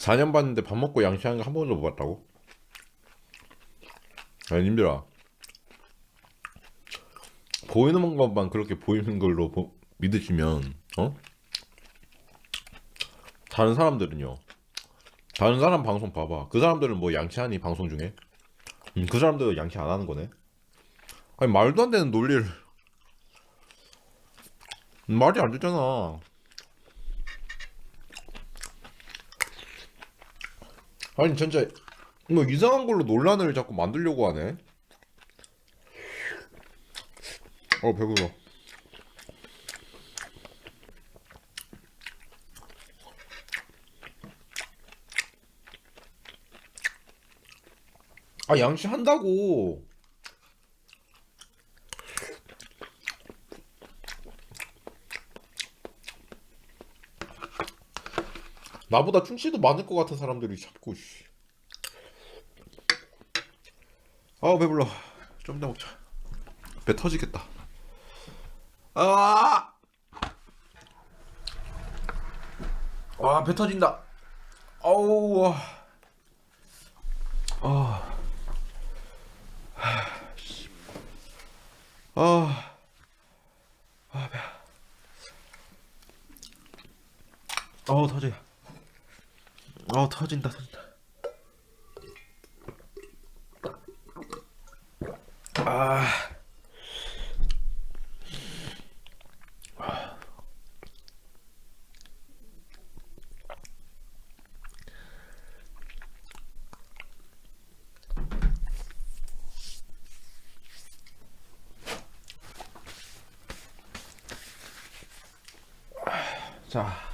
4년 봤는데 밥 먹고 양치하는 거 한 번도 못 봤다고? 아니 님들아. 보이는 것만 그렇게 보이는 걸로 보- 믿으시면 어? 다른 사람들은요? 다른 사람 방송 봐봐. 그 사람들은 뭐 양치하니 방송 중에? 음, 그 사람들은 양치 안 하는 거네. 아니 말도 안 되는 논리를. 말이 안 되잖아 아니 진짜 뭐 이상한 걸로 논란을 자꾸 만들려고 하네. 어 배불러. 아 양치 한다고. 나보다 충치도 많을 것 같은 사람들이 자꾸 씨. 아 배불러 좀 이따 먹자 배 터지겠다 아! 와 배 터진다 아우 와. 아. 하, 씨. 아. 아, 배. 어우, 터져. 어, 터진다, 터진다. 아. 자.